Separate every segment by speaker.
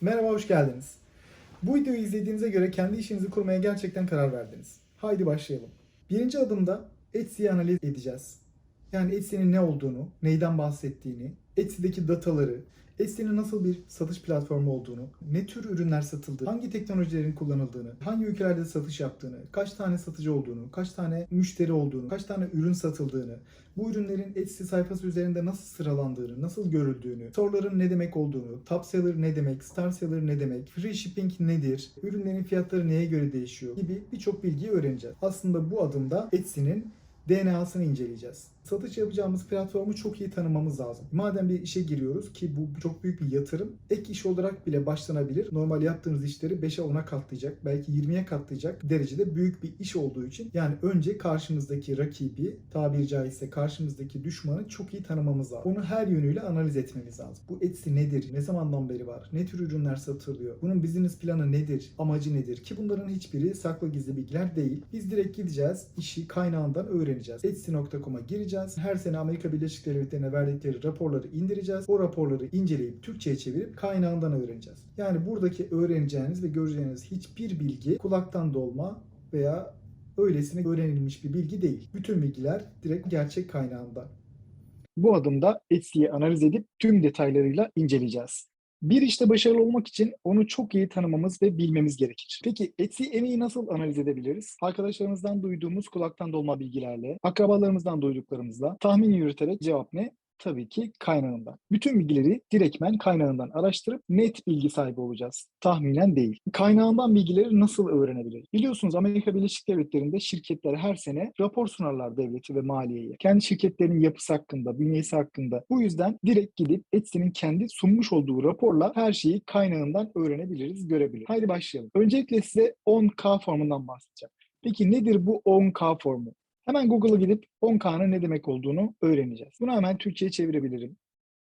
Speaker 1: Merhaba, hoş geldiniz. Bu videoyu izlediğinize göre kendi işinizi kurmaya gerçekten karar verdiniz. Haydi başlayalım. Birinci adımda Etsy'yi analiz edeceğiz. Yani Etsy'nin ne olduğunu, neyden bahsettiğini, Etsy'deki dataları, Etsy'nin nasıl bir satış platformu olduğunu, ne tür ürünler satıldığını, hangi teknolojilerin kullanıldığını, hangi ülkelerde satış yaptığını, kaç tane satıcı olduğunu, kaç tane müşteri olduğunu, kaç tane ürün satıldığını, bu ürünlerin Etsy sayfası üzerinde nasıl sıralandığını, nasıl görüldüğünü, store'ların ne demek olduğunu, top seller ne demek, star seller ne demek, free shipping nedir, ürünlerin fiyatları neye göre değişiyor gibi birçok bilgiyi öğreneceğiz. Aslında bu adımda Etsy'nin DNA'sını inceleyeceğiz. Satış yapacağımız platformu çok iyi tanımamız lazım. Madem bir işe giriyoruz ki bu çok büyük bir yatırım, ek iş olarak bile başlanabilir. Normal yaptığınız işleri 5'e 10'a katlayacak, belki 20'ye katlayacak derecede büyük bir iş olduğu için yani önce karşımızdaki rakibi, tabiri caizse karşımızdaki düşmanı çok iyi tanımamız lazım. Onu her yönüyle analiz etmemiz lazım. Bu Etsy nedir? Ne zamandan beri var? Ne tür ürünler satılıyor? Bunun business planı nedir? Amacı nedir? Ki bunların hiçbiri saklı gizli bilgiler değil. Biz direkt gideceğiz, işi kaynağından öğreneceğiz. Etsy.com'a gireceğiz. Her sene Amerika Birleşik Devletleri'ne verdikleri raporları indireceğiz. O raporları inceleyip Türkçe'ye çevirip kaynağından öğreneceğiz. Yani buradaki öğreneceğiniz ve göreceğiniz hiçbir bilgi kulaktan dolma veya öylesine öğrenilmiş bir bilgi değil. Bütün bilgiler direkt gerçek kaynağında. Bu adımda Etsy'yi analiz edip tüm detaylarıyla inceleyeceğiz. Bir işte başarılı olmak için onu çok iyi tanımamız ve bilmemiz gerekir. Peki Etsy'yi en iyi nasıl analiz edebiliriz? Arkadaşlarımızdan duyduğumuz kulaktan dolma bilgilerle, akrabalarımızdan duyduklarımızla tahmin yürüterek cevap ne? Tabii ki kaynağından. Bütün bilgileri direktmen kaynağından araştırıp net bilgi sahibi olacağız. Tahminen değil. Kaynağından bilgileri nasıl öğrenebiliriz? Biliyorsunuz Amerika Birleşik Devletleri'nde şirketler her sene rapor sunarlar devleti ve maliyeye. Kendi şirketlerinin yapısı hakkında, bünyesi hakkında. Bu yüzden direkt gidip Etsy'nin kendi sunmuş olduğu raporla her şeyi kaynağından öğrenebiliriz, görebiliriz. Haydi başlayalım. Öncelikle size 10K formundan bahsedeceğim. Peki nedir bu 10K formu? Hemen Google'a gidip 10K'nın ne demek olduğunu öğreneceğiz. Bunu hemen Türkçe'ye çevirebilirim.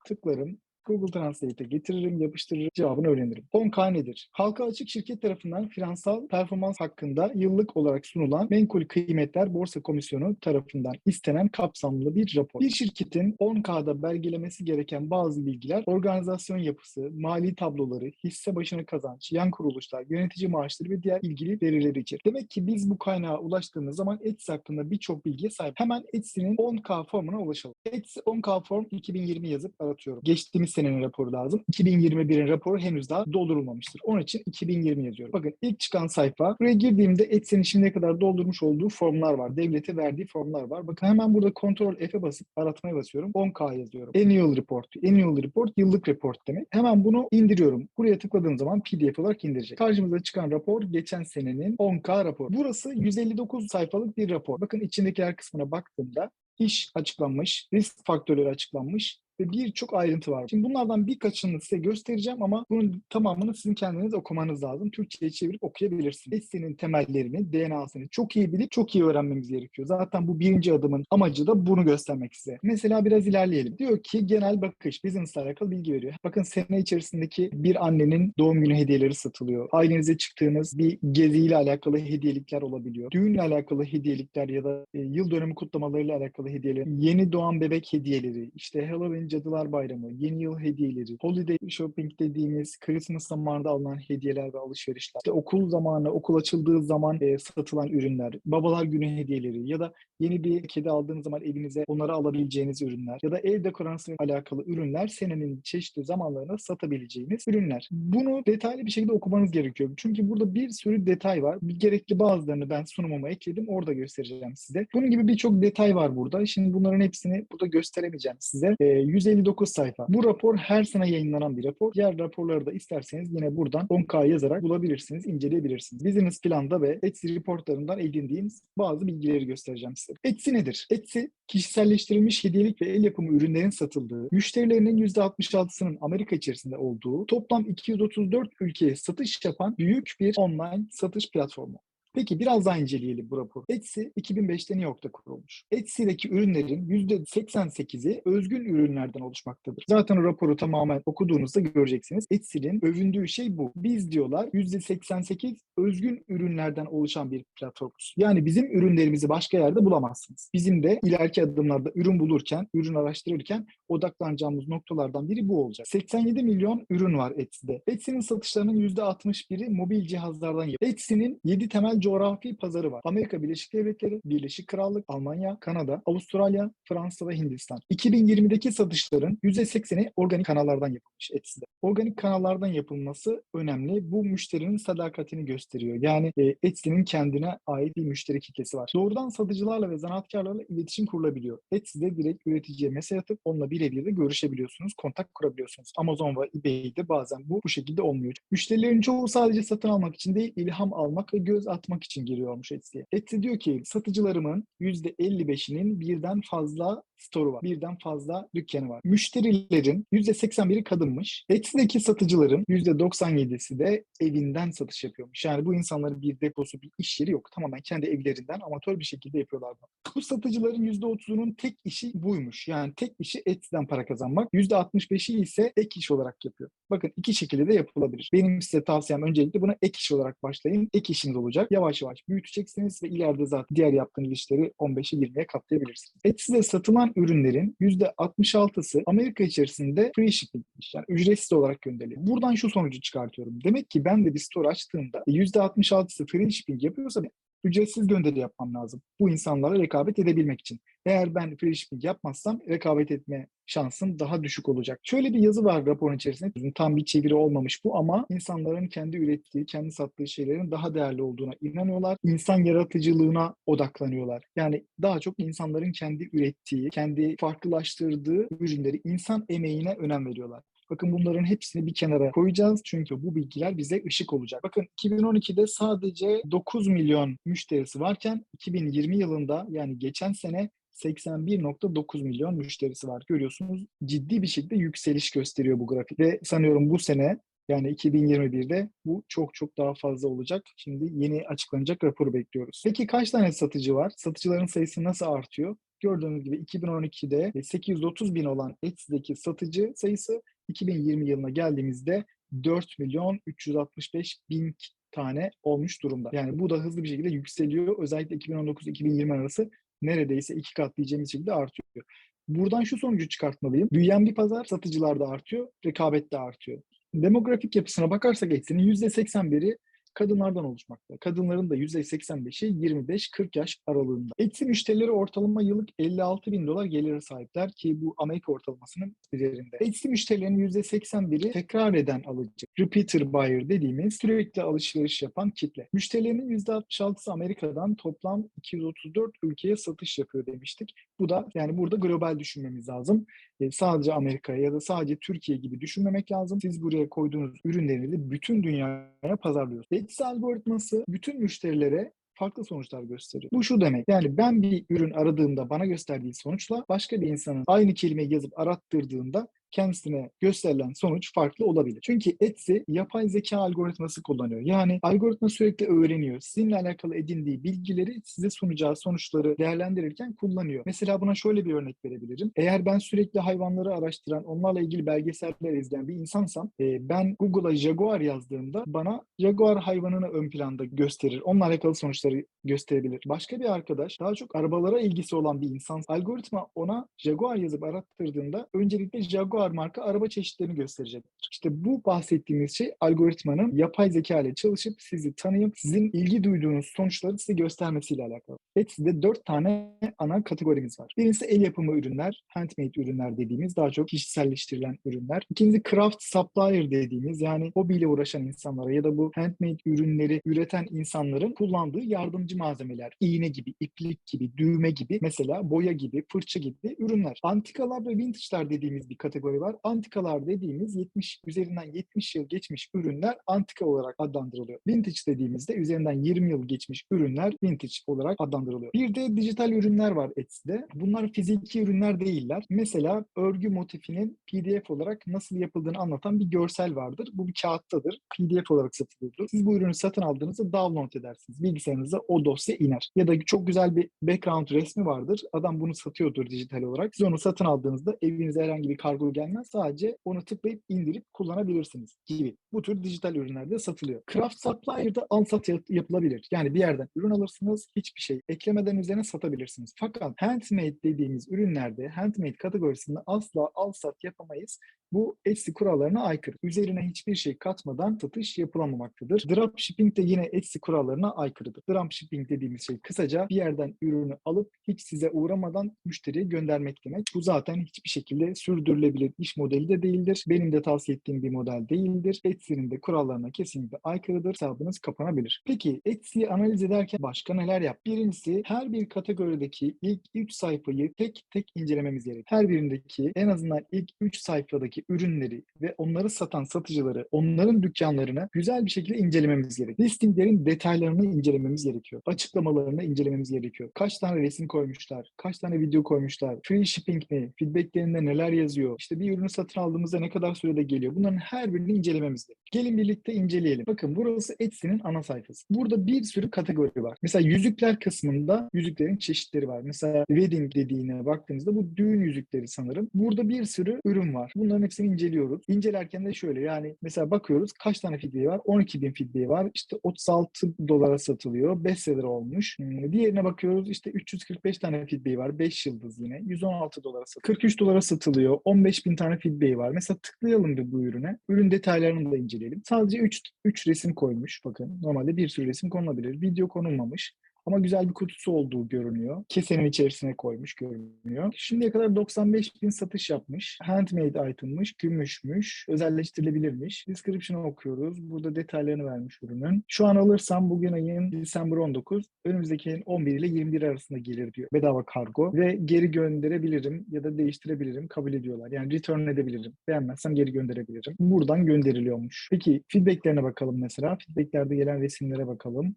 Speaker 1: Tıklarım. Google Translate'e getiririm, yapıştırırım, cevabını öğrenirim. 10K nedir? Halka açık şirket tarafından finansal performans hakkında yıllık olarak sunulan menkul kıymetler borsa komisyonu tarafından istenen kapsamlı bir rapor. Bir şirketin 10K'da belgelemesi gereken bazı bilgiler organizasyon yapısı, mali tabloları, hisse başına kazanç, yan kuruluşlar, yönetici maaşları ve diğer ilgili verileri içerir. Demek ki biz bu kaynağa ulaştığımız zaman Etsy hakkında birçok bilgiye sahip. Hemen Etsy'nin 10K formuna ulaşalım. Etsy 10K form 2020 yazıp aratıyorum. Geçtiğimiz senenin raporu lazım. 2021'in raporu henüz daha doldurulmamıştır. Onun için 2020 yazıyorum. Bakın ilk çıkan sayfa. Buraya girdiğimde Etsy'nin şimdiye kadar doldurmuş olduğu formlar var. Devlete verdiği formlar var. Bakın hemen burada Ctrl F'e basıp aratmaya basıyorum. 10K yazıyorum. Annual Report. Annual Report yıllık report demek. Hemen bunu indiriyorum. Buraya tıkladığım zaman PDF olarak indirecek. Karşımıza çıkan rapor geçen senenin 10K raporu. Burası 159 sayfalık bir rapor. Bakın içindeki her kısmına baktığımda iş açıklanmış, risk faktörleri açıklanmış, ve birçok ayrıntı var. Şimdi bunlardan birkaçını size göstereceğim ama bunun tamamını sizin kendiniz okumanız lazım. Türkçe'ye çevirip okuyabilirsiniz. Etsy'nin temellerini, DNA'sını çok iyi bilip çok iyi öğrenmemiz gerekiyor. Zaten bu birinci adımın amacı da bunu göstermek size. Mesela biraz ilerleyelim. Diyor ki genel bakış, business alakalı bilgi veriyor. Bakın sene içerisindeki bir annenin doğum günü hediyeleri satılıyor. Ailenize çıktığınız bir geziyle alakalı hediyelikler olabiliyor. Düğünle alakalı hediyelikler ya da e, yıl dönümü kutlamalarıyla alakalı hediyeler. Yeni doğan bebek hediyeleri, işte Halloween Cadılar Bayramı, Yeni Yıl hediyeleri, holiday shopping dediğimiz Christmas zamanında alınan hediyeler ve alışverişler, işte okul zamanı, okul açıldığı zaman e, satılan ürünler, babalar günü hediyeleri ya da yeni bir kedi aldığınız zaman evinize onları alabileceğiniz ürünler ya da ev dekorasyonu alakalı ürünler senenin çeşitli zamanlarında satabileceğiniz ürünler. Bunu detaylı bir şekilde okumanız gerekiyor. Çünkü burada bir sürü detay var. Gerekli bazılarını ben sunumuma ekledim. Orada göstereceğim size. Bunun gibi birçok detay var burada. Şimdi bunların hepsini burada gösteremeyeceğim size. E, 159 sayfa. Bu rapor her sene yayınlanan bir rapor. Diğer raporları da isterseniz yine buradan 10K yazarak bulabilirsiniz, inceleyebilirsiniz. Business planda ve Etsy reportlarından edindiğim bazı bilgileri göstereceğim size. Etsy nedir? Etsy kişiselleştirilmiş hediyelik ve el yapımı ürünlerin satıldığı, müşterilerinin %66'sının Amerika içerisinde olduğu, toplam 234 ülkeye satış yapan büyük bir online satış platformu.
Speaker 2: Peki biraz daha inceleyelim bu raporu. Etsy 2005'te New York'ta kurulmuş. Etsy'deki ürünlerin %88'i özgün ürünlerden oluşmaktadır. Zaten o raporu tamamen okuduğunuzda göreceksiniz. Etsy'nin övündüğü şey bu. Biz diyorlar %88 özgün ürünlerden oluşan bir platformuz. Yani bizim ürünlerimizi başka yerde bulamazsınız. Bizim de ileriki adımlarda ürün bulurken, ürün araştırırken odaklanacağımız noktalardan biri bu olacak. 87 milyon ürün var Etsy'de. Etsy'nin satışlarının %61'i mobil cihazlardan yapılıyor. Etsy'nin 7 temel coğrafi pazarı var. Amerika Birleşik Devletleri, Birleşik Krallık, Almanya, Kanada, Avustralya, Fransa ve Hindistan. 2020'deki satışların %80'i organik kanallardan yapılmış Etsy'de. Organik kanallardan yapılması önemli. Bu müşterinin sadakatini gösteriyor. Yani e, Etsy'nin kendine ait bir müşteri kitlesi var. Doğrudan satıcılarla ve zanaatkarlarla iletişim kurulabiliyor. Etsy'de direkt üreticiye mesaj atıp onunla birebir de görüşebiliyorsunuz, kontak kurabiliyorsunuz. Amazon ve eBay'de bazen bu bu şekilde olmuyor. Müşterilerin çoğu sadece satın almak için değil, ilham almak ve göz atmak için giriyormuş Etsy'ye. Etsy diyor ki satıcılarımın %55'inin birden fazla store'u var. Birden fazla dükkanı var. Müşterilerin %81'i kadınmış. Etsy'deki satıcıların %97'si de evinden satış yapıyormuş. Yani bu insanların bir deposu, bir iş yeri yok. Tamamen kendi evlerinden amatör bir şekilde yapıyorlar bunu. Bu satıcıların %30'unun tek işi buymuş. Yani tek işi Etsy'den para kazanmak. %65'i ise ek iş olarak yapıyor. Bakın iki şekilde de yapılabilir. Benim size tavsiyem öncelikle buna ek iş olarak başlayın. Ek işiniz olacak. Yavaş yavaş büyüteceksiniz ve ileride zaten diğer yaptığınız işleri 15'e 20'ye katlayabilirsiniz. Etsy'de satılan ürünlerin %66'sı Amerika içerisinde free shippingmiş. Yani ücretsiz olarak gönderiliyor. Buradan şu sonucu çıkartıyorum. Demek ki ben de bir store açtığımda %66'sı free shipping yapıyorsa ücretsiz gönderi yapmam lazım. Bu insanlara rekabet edebilmek için. Eğer ben free shipping yapmazsam rekabet etme şansım daha düşük olacak. Şöyle bir yazı var raporun içerisinde. Tam bir çeviri olmamış bu ama insanların kendi ürettiği, kendi sattığı şeylerin daha değerli olduğuna inanıyorlar. İnsan yaratıcılığına odaklanıyorlar. Yani daha çok insanların kendi ürettiği, kendi farklılaştırdığı ürünleri insan emeğine önem veriyorlar. Bakın bunların hepsini bir kenara koyacağız çünkü bu bilgiler bize ışık olacak. Bakın 2012'de sadece 9 milyon müşterisi varken 2020 yılında yani geçen sene 81.9 milyon müşterisi var. Görüyorsunuz ciddi bir şekilde yükseliş gösteriyor bu grafik. Ve sanıyorum bu sene yani 2021'de bu çok çok daha fazla olacak. Şimdi yeni açıklanacak raporu bekliyoruz. Peki kaç tane satıcı var? Satıcıların sayısı nasıl artıyor? Gördüğünüz gibi 2012'de 830 bin olan Etsy'deki satıcı sayısı 2020 yılına geldiğimizde 4 milyon 365 bin tane olmuş durumda. Yani bu da hızlı bir şekilde yükseliyor. Özellikle 2019-2020 arası neredeyse iki kat diyeceğimiz şekilde artıyor. Buradan şu sonucu çıkartmalıyım. Büyüyen bir pazar satıcılar da artıyor, rekabet de artıyor. Demografik yapısına bakarsak Etsy'nin %81'i kadınlardan oluşmakta. Kadınların da %85'i 25-40 yaş aralığında. Etsy müşterileri ortalama yıllık 56 bin dolar geliri sahipler ki bu Amerika ortalamasının üzerinde. Etsy müşterilerinin %81'i tekrar eden alıcı. Repeater buyer dediğimiz sürekli alışveriş yapan kitle. Müşterilerinin %66'sı Amerika'dan toplam 234 ülkeye satış yapıyor demiştik. Bu da yani burada global düşünmemiz lazım. E, sadece Amerika'ya ya da sadece Türkiye gibi düşünmemek lazım. Siz buraya koyduğunuz ürünleri bütün dünyaya pazarlıyorsunuz. Etsy algoritması bütün müşterilere farklı sonuçlar gösteriyor. Bu şu demek. Yani ben bir ürün aradığımda bana gösterdiği sonuçla başka bir insanın aynı kelimeyi yazıp arattırdığında kendisine gösterilen sonuç farklı olabilir. Çünkü Etsy yapay zeka algoritması kullanıyor. Yani algoritma sürekli öğreniyor. Sizinle alakalı edindiği bilgileri size sunacağı sonuçları değerlendirirken kullanıyor. Mesela buna şöyle bir örnek verebilirim. Eğer ben sürekli hayvanları araştıran, onlarla ilgili belgeseller izleyen bir insansam, e, ben Google'a Jaguar yazdığımda bana Jaguar hayvanını ön planda gösterir. Onunla alakalı sonuçları gösterebilir. Başka bir arkadaş daha çok arabalara ilgisi olan bir insan, algoritma ona Jaguar yazıp arattırdığında öncelikle Jaguar marka araba çeşitlerini gösterecektir. İşte bu bahsettiğimiz şey algoritmanın yapay zeka ile çalışıp sizi tanıyıp sizin ilgi duyduğunuz sonuçları size göstermesiyle alakalı. Etsy'de dört tane ana kategorimiz var. Birincisi el yapımı ürünler, handmade ürünler dediğimiz daha çok kişiselleştirilen ürünler. İkincisi craft supplier dediğimiz yani hobiyle uğraşan insanlara ya da bu handmade ürünleri üreten insanların kullandığı yardımcı malzemeler, iğne gibi, iplik gibi, düğme gibi mesela boya gibi, fırça gibi ürünler. Antikalar ve vintage'lar dediğimiz bir kategori kategori var. Antikalar dediğimiz 70 üzerinden 70 yıl geçmiş ürünler antika olarak adlandırılıyor. Vintage dediğimizde üzerinden 20 yıl geçmiş ürünler vintage olarak adlandırılıyor. Bir de dijital ürünler var Etsy'de. Bunlar fiziki ürünler değiller. Mesela örgü motifinin PDF olarak nasıl yapıldığını anlatan bir görsel vardır. Bu bir kağıttadır. PDF olarak satılıyordur. Siz bu ürünü satın aldığınızda download edersiniz. Bilgisayarınıza o dosya iner. Ya da çok güzel bir background resmi vardır. Adam bunu satıyordur dijital olarak. Siz onu satın aldığınızda evinize herhangi bir kargo gelmez. Sadece onu tıklayıp indirip kullanabilirsiniz gibi. Bu tür dijital ürünlerde satılıyor. Craft Supplier'da al-sat yap- yapılabilir. Yani bir yerden ürün alırsınız, hiçbir şey eklemeden üzerine satabilirsiniz. Fakat handmade dediğimiz ürünlerde, handmade kategorisinde asla al-sat yapamayız. Bu Etsy kurallarına aykırı. Üzerine hiçbir şey katmadan satış yapılamamaktadır. Dropshipping de yine Etsy kurallarına aykırıdır. Dropshipping dediğimiz şey kısaca bir yerden ürünü alıp hiç size uğramadan müşteriye göndermek demek. Bu zaten hiçbir şekilde sürdürülebilir iş modeli de değildir. Benim de tavsiye ettiğim bir model değildir. Etsy'nin de kurallarına kesinlikle aykırıdır. Hesabınız kapanabilir. Peki Etsy'yi analiz ederken başka neler yap? Birincisi her bir kategorideki ilk 3 sayfayı tek tek incelememiz gerekir. Her birindeki en azından ilk 3 sayfadaki ürünleri ve onları satan satıcıları, onların dükkanlarını güzel bir şekilde incelememiz gerekiyor. Listinglerin detaylarını incelememiz gerekiyor. Açıklamalarını incelememiz gerekiyor. Kaç tane resim koymuşlar, kaç tane video koymuşlar, free shipping mi, feedbacklerinde neler yazıyor, işte bir ürünü satın aldığımızda ne kadar sürede geliyor. Bunların her birini incelememiz gerekiyor. Gelin birlikte inceleyelim. Bakın burası Etsy'nin ana sayfası. Burada bir sürü kategori var. Mesela yüzükler kısmında yüzüklerin çeşitleri var. Mesela wedding dediğine baktığınızda bu düğün yüzükleri sanırım. Burada bir sürü ürün var. Bunların hepsini inceliyoruz. İncelerken de şöyle yani mesela bakıyoruz kaç tane fidye var? 12 bin fidye var. İşte 36 dolara satılıyor. Bestseller olmuş. Hmm, Diğerine bakıyoruz işte 345 tane fidye var. 5 yıldız yine. 116 dolara satılıyor. 43 dolara satılıyor. 15 bin tane fidye var. Mesela tıklayalım da bu ürüne. Ürün detaylarını da inceleyelim. Sadece 3, 3 resim koymuş. Bakın normalde bir sürü resim konulabilir. Video konulmamış. Ama güzel bir kutusu olduğu görünüyor. Kesenin içerisine koymuş görünüyor. Şimdiye kadar 95 bin satış yapmış. Handmade item'mış, gümüşmüş, özelleştirilebilirmiş. Description'ı okuyoruz. Burada detaylarını vermiş ürünün. Şu an alırsam bugün ayın December 19, önümüzdeki ayın 11 ile 21 arasında gelir diyor. Bedava kargo ve geri gönderebilirim ya da değiştirebilirim. Kabul ediyorlar. Yani return edebilirim. Beğenmezsem geri gönderebilirim. Buradan gönderiliyormuş. Peki feedbacklerine bakalım mesela. Feedbacklerde gelen resimlere bakalım.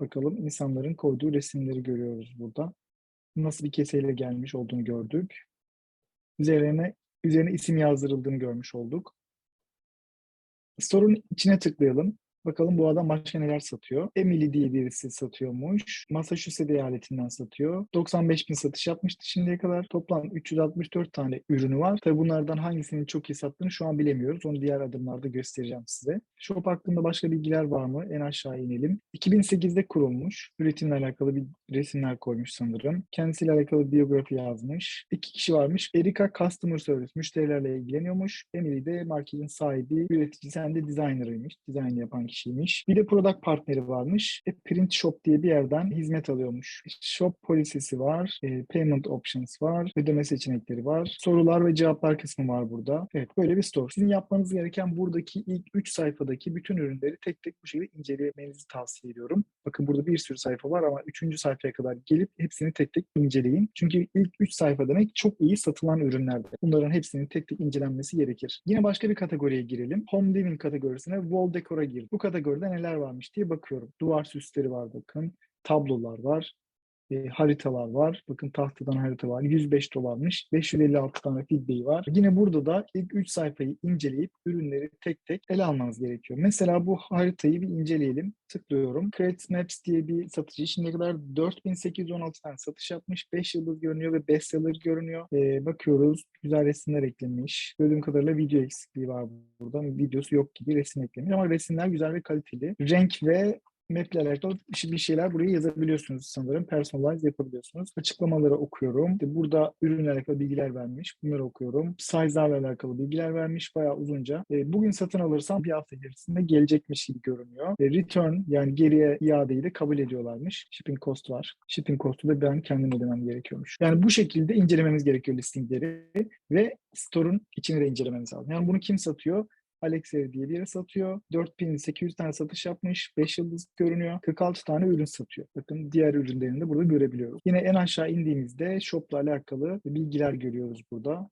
Speaker 2: Bakalım insanların koyduğu resimleri görüyoruz burada. Nasıl bir keseyle gelmiş olduğunu gördük. Üzerine üzerine isim yazdırıldığını görmüş olduk. Store'un içine tıklayalım. Bakalım bu adam başka neler satıyor. Emily diye birisi satıyormuş. Massachusetts eyaletinden satıyor. 95 bin satış yapmıştı şimdiye kadar. Toplam 364 tane ürünü var. Tabi bunlardan hangisinin çok iyi sattığını şu an bilemiyoruz. Onu diğer adımlarda göstereceğim size. Shop hakkında başka bilgiler var mı? En aşağı inelim. 2008'de kurulmuş. Üretimle alakalı bir resimler koymuş sanırım. Kendisiyle alakalı biyografi yazmış. İki kişi varmış. Erika Customer Service. Müşterilerle ilgileniyormuş. Emily de marketin sahibi, üreticisi hem de designer'ıymış. Dizayn yapan kişiymiş. Bir de product partneri varmış. E, Print Shop diye bir yerden hizmet alıyormuş. Shop polisisi var. e, payment options var. Ödeme seçenekleri var. Sorular ve cevaplar kısmı var burada. Evet böyle bir store. Sizin yapmanız gereken buradaki ilk 3 sayfadaki bütün ürünleri tek tek bu şekilde incelemenizi tavsiye ediyorum. Bakın burada bir sürü sayfa var ama 3. sayfaya kadar gelip hepsini tek tek inceleyin. Çünkü ilk 3 sayfa demek çok iyi satılan ürünlerdir. Bunların hepsinin tek tek incelenmesi gerekir. Yine başka bir kategoriye girelim. Home Living kategorisine Wall Decor'a girdim. Bu kategoride neler varmış diye bakıyorum. Duvar süsleri var bakın. Tablolar var. E, haritalar var. Bakın tahtadan harita var. 105 dolarmış. 556 tane feedback var. Yine burada da ilk 3 sayfayı inceleyip ürünleri tek tek ele almanız gerekiyor. Mesela bu haritayı bir inceleyelim. Tıklıyorum. Create Maps diye bir satıcı. Şimdiye kadar 4816 tane satış yapmış. 5 yıldız görünüyor ve bestseller görünüyor. E, bakıyoruz. Güzel resimler eklemiş. Gördüğüm kadarıyla video eksikliği var burada. Videosu yok gibi resim eklemiş. Ama resimler güzel ve kaliteli. Renk ve Map alakalı bir şeyler buraya yazabiliyorsunuz sanırım. Personalize yapabiliyorsunuz. Açıklamaları okuyorum. İşte burada ürünle alakalı bilgiler vermiş. Bunları okuyorum. Size'larla alakalı bilgiler vermiş. Bayağı uzunca. E, bugün satın alırsam bir hafta içerisinde gelecekmiş gibi görünüyor. E, return yani geriye iadeyi de kabul ediyorlarmış. Shipping cost var. Shipping cost'u da ben kendim ödemem gerekiyormuş. Yani bu şekilde incelememiz gerekiyor listingleri ve store'un içini de incelememiz lazım. Yani bunu kim satıyor? Alexey diye bir yere satıyor. 4800 tane satış yapmış. 5 yıldız görünüyor. 46 tane ürün satıyor. Bakın diğer ürünlerini de burada görebiliyoruz. Yine en aşağı indiğimizde shop'la alakalı bilgiler görüyoruz burada.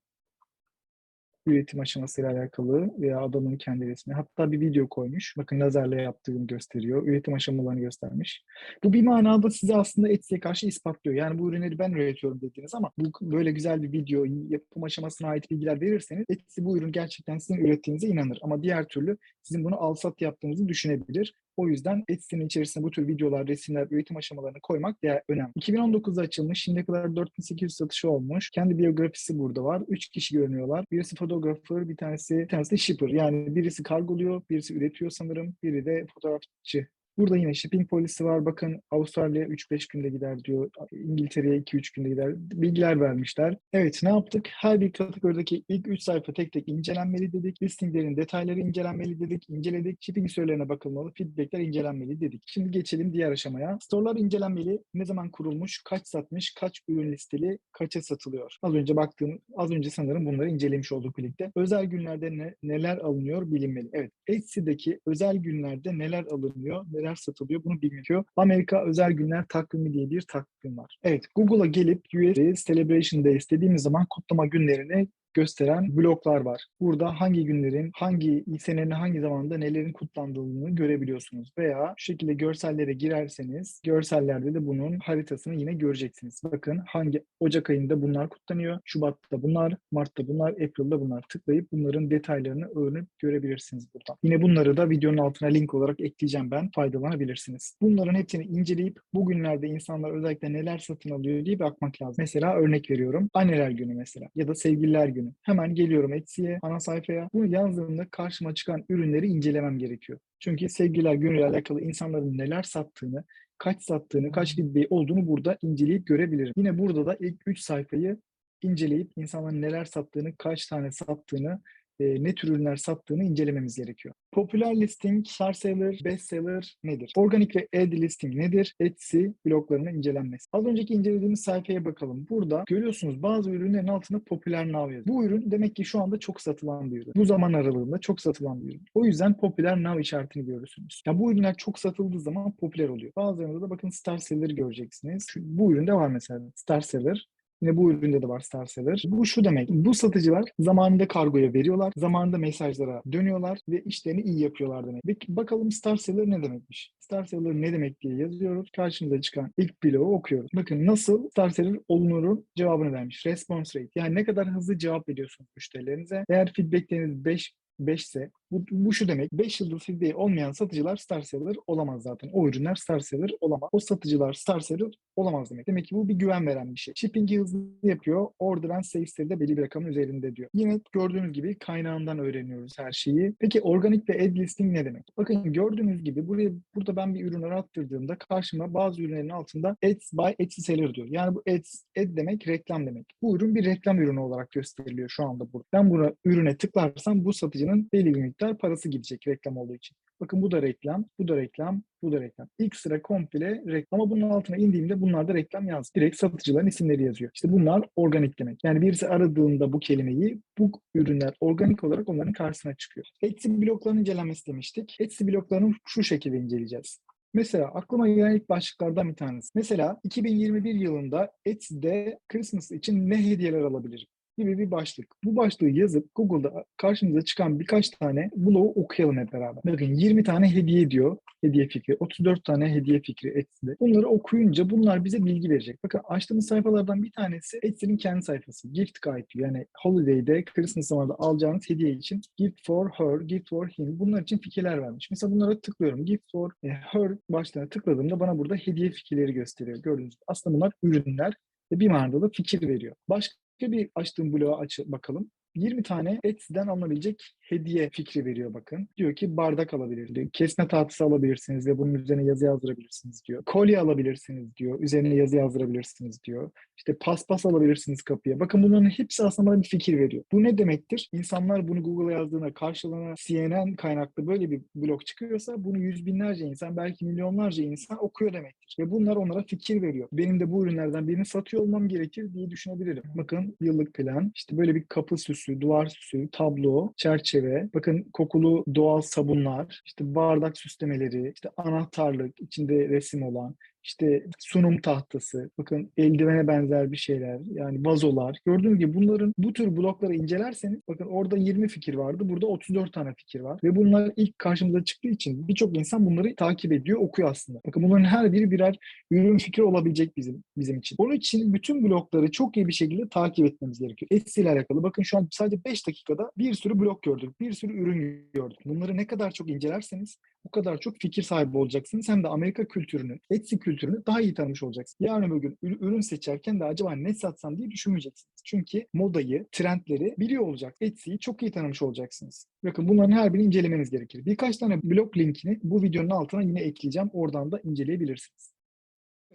Speaker 2: Üretim aşamasıyla alakalı veya adamın kendi resmi. Hatta bir video koymuş. Bakın lazerle yaptığını gösteriyor. Üretim aşamalarını göstermiş. Bu bir manada size aslında Etsy'ye karşı ispatlıyor. Yani bu ürünleri ben üretiyorum dediğiniz ama bu böyle güzel bir video, yapım aşamasına ait bilgiler verirseniz Etsy bu ürün gerçekten sizin ürettiğinize inanır. Ama diğer türlü sizin bunu al-sat yaptığınızı düşünebilir. O yüzden Etsy'nin içerisine bu tür videolar, resimler, üretim aşamalarını koymak değer, önemli. 2019'da açılmış. Şimdiye kadar 4800 satışı olmuş. Kendi biyografisi burada var. 3 kişi görünüyorlar. Birisi fotoğrafır, bir tanesi, bir tanesi de shipper. Yani birisi kargoluyor, birisi üretiyor sanırım. Biri de fotoğrafçı. Burada yine shipping polisi var. Bakın Avustralya 3-5 günde gider diyor. İngiltere'ye 2-3 günde gider. Bilgiler vermişler. Evet ne yaptık? Her bir kategorideki ilk 3 sayfa tek tek incelenmeli dedik. Listinglerin detayları incelenmeli dedik. İnceledik. Shipping sürelerine bakılmalı. Feedbackler incelenmeli dedik. Şimdi geçelim diğer aşamaya. Storelar incelenmeli. Ne zaman kurulmuş? Kaç satmış? Kaç ürün listeli? Kaça satılıyor? Az önce baktığım, az önce sanırım bunları incelemiş olduk birlikte. Özel günlerde ne, neler alınıyor bilinmeli. Evet. Etsy'deki özel günlerde neler alınıyor, neler satılıyor bunu bilmiyor. Amerika özel günler takvimi diye bir takvim var. Evet Google'a gelip US Celebration Days dediğimiz zaman kutlama günlerini gösteren bloklar var. Burada hangi günlerin, hangi senenin hangi zamanda nelerin kutlandığını görebiliyorsunuz. Veya şu şekilde görsellere girerseniz görsellerde de bunun haritasını yine göreceksiniz. Bakın hangi Ocak ayında bunlar kutlanıyor, Şubat'ta bunlar, Mart'ta bunlar, April'da bunlar. Tıklayıp bunların detaylarını öğrenip görebilirsiniz buradan. Yine bunları da videonun altına link olarak ekleyeceğim ben. Faydalanabilirsiniz. Bunların hepsini inceleyip bugünlerde insanlar özellikle neler satın alıyor diye bakmak lazım. Mesela örnek veriyorum. Anneler günü mesela ya da sevgililer günü. Hemen geliyorum Etsy'ye, ana sayfaya. Bunu yazdığımda karşıma çıkan ürünleri incelemem gerekiyor. Çünkü sevgililer günüyle alakalı insanların neler sattığını, kaç sattığını, kaç feedback olduğunu burada inceleyip görebilirim. Yine burada da ilk 3 sayfayı inceleyip insanların neler sattığını, kaç tane sattığını, e, ne tür ürünler sattığını incelememiz gerekiyor. Popüler listing, star seller, best seller nedir? Organik ve ad listing nedir? Etsy bloklarının incelenmesi. Az önceki incelediğimiz sayfaya bakalım. Burada görüyorsunuz bazı ürünlerin altında popüler now yazıyor. Bu ürün demek ki şu anda çok satılan bir ürün. Bu zaman aralığında çok satılan bir ürün. O yüzden popüler now işaretini görürsünüz. Ya bu ürünler çok satıldığı zaman popüler oluyor. Bazılarında da bakın star seller göreceksiniz. Şu, bu üründe var mesela star seller. Yine bu üründe de var Star Seller. Bu şu demek. Bu satıcılar zamanında kargoya veriyorlar. Zamanında mesajlara dönüyorlar ve işlerini iyi yapıyorlar demek. Ve bakalım Star Seller ne demekmiş? Star Seller ne demek diye yazıyoruz. Karşımıza çıkan ilk bloğu okuyoruz. Bakın nasıl Star Seller olunurun cevabını vermiş. Response rate. Yani ne kadar hızlı cevap veriyorsunuz müşterilerinize. Eğer feedbackleriniz 5 5 ise bu, bu şu demek 5 yıldız feedback olmayan satıcılar star seller olamaz zaten. O ürünler star seller olamaz. O satıcılar star seller olamaz demek. Demek ki bu bir güven veren bir şey. Shipping'i hızlı yapıyor. Order and saves'leri de belli bir rakamın üzerinde diyor. Yine gördüğünüz gibi kaynağından öğreniyoruz her şeyi. Peki organik ve ad listing ne demek? Bakın gördüğünüz gibi buraya burada ben bir ürün arattırdığımda karşıma bazı ürünlerin altında ads by Etsy seller diyor. Yani bu ads, ad demek reklam demek. Bu ürün bir reklam ürünü olarak gösteriliyor şu anda burada. Ben buna ürüne tıklarsam bu satıcının belli bir miktar parası gidecek reklam olduğu için. Bakın bu da reklam, bu da reklam, bu da reklam. İlk sıra komple reklam. Ama bunun altına indiğimde bunlar da reklam yaz. Direkt satıcıların isimleri yazıyor. İşte bunlar organik demek. Yani birisi aradığında bu kelimeyi bu ürünler organik olarak onların karşısına çıkıyor. Etsy bloklarının incelenmesi demiştik. Etsy bloklarını şu şekilde inceleyeceğiz. Mesela aklıma gelen ilk başlıklardan bir tanesi. Mesela 2021 yılında Etsy'de Christmas için ne hediyeler alabilirim? Gibi bir başlık. Bu başlığı yazıp Google'da karşımıza çıkan birkaç tane blogu okuyalım hep beraber. Bakın 20 tane hediye diyor. Hediye fikri. 34 tane hediye fikri Etsy'de. Bunları okuyunca bunlar bize bilgi verecek. Bakın açtığımız sayfalardan bir tanesi Etsy'nin kendi sayfası. Gift Guide diyor. Yani Holiday'de Christmas zamanında alacağınız hediye için Gift for her, Gift for him. Bunlar için fikirler vermiş. Mesela bunlara tıklıyorum. Gift for her başlığına tıkladığımda bana burada hediye fikirleri gösteriyor. Gördüğünüz gibi. Aslında bunlar ürünler ve bir manada da fikir veriyor. Başka bir açtığım bloğa aç bakalım. 20 tane Etsy'den alınabilecek hediye fikri veriyor bakın. Diyor ki bardak alabilir diyor. Kesme tahtası alabilirsiniz ve bunun üzerine yazı yazdırabilirsiniz diyor. Kolye alabilirsiniz diyor. Üzerine yazı yazdırabilirsiniz diyor. İşte paspas alabilirsiniz kapıya. Bakın bunların hepsi aslında bana bir fikir veriyor. Bu ne demektir? İnsanlar bunu Google'a yazdığında karşılığına CNN kaynaklı böyle bir blog çıkıyorsa bunu yüz binlerce insan belki milyonlarca insan okuyor demektir. Ve bunlar onlara fikir veriyor. Benim de bu ürünlerden birini satıyor olmam gerekir diye düşünebilirim. Bakın yıllık plan. işte böyle bir kapı süsü, duvar süsü, tablo, çerçeve. Bakın kokulu doğal sabunlar, işte bardak süslemeleri, işte anahtarlık, içinde resim olan, işte sunum tahtası, bakın eldivene benzer bir şeyler, yani vazolar. Gördüğünüz gibi bunların bu tür blokları incelerseniz bakın orada 20 fikir vardı, burada 34 tane fikir var. Ve bunlar ilk karşımıza çıktığı için birçok insan bunları takip ediyor, okuyor aslında. Bakın bunların her biri birer ürün fikri olabilecek bizim bizim için. Onun için bütün blokları çok iyi bir şekilde takip etmemiz gerekiyor. Etsy ile alakalı bakın şu an sadece 5 dakikada bir sürü blok gördük, bir sürü ürün gördük. Bunları ne kadar çok incelerseniz o kadar çok fikir sahibi olacaksınız. Hem de Amerika kültürünü, Etsy kültürünü daha iyi tanımış olacaksınız. Yarın öbür gün ür- ürün seçerken de acaba ne satsam diye düşünmeyeceksiniz. Çünkü modayı, trendleri biliyor olacak. Etsy'yi çok iyi tanımış olacaksınız. Bakın bunların her birini incelemeniz gerekir. Birkaç tane blog linkini bu videonun altına yine ekleyeceğim. Oradan da inceleyebilirsiniz.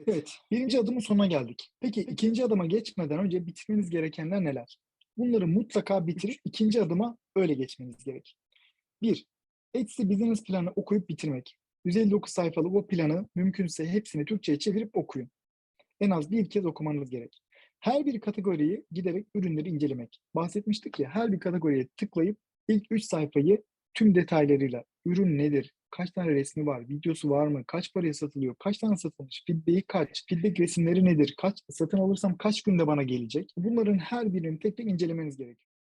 Speaker 2: Evet, birinci adımın sonuna geldik. Peki ikinci adıma geçmeden önce bitirmeniz gerekenler neler? Bunları mutlaka bitirip ikinci adıma öyle geçmeniz gerek. Bir, Etsy Business Planı okuyup bitirmek. 159 sayfalık o planı mümkünse hepsini Türkçe'ye çevirip okuyun. En az bir kez okumanız gerek. Her bir kategoriyi giderek ürünleri incelemek. Bahsetmiştik ya her bir kategoriye tıklayıp ilk 3 sayfayı tüm detaylarıyla ürün nedir, kaç tane resmi var, videosu var mı, kaç paraya satılıyor, kaç tane satılmış, feedback'i kaç, feedback resimleri nedir, kaç satın alırsam kaç günde bana gelecek. Bunların her birini tek tek incelemeniz gerekiyor.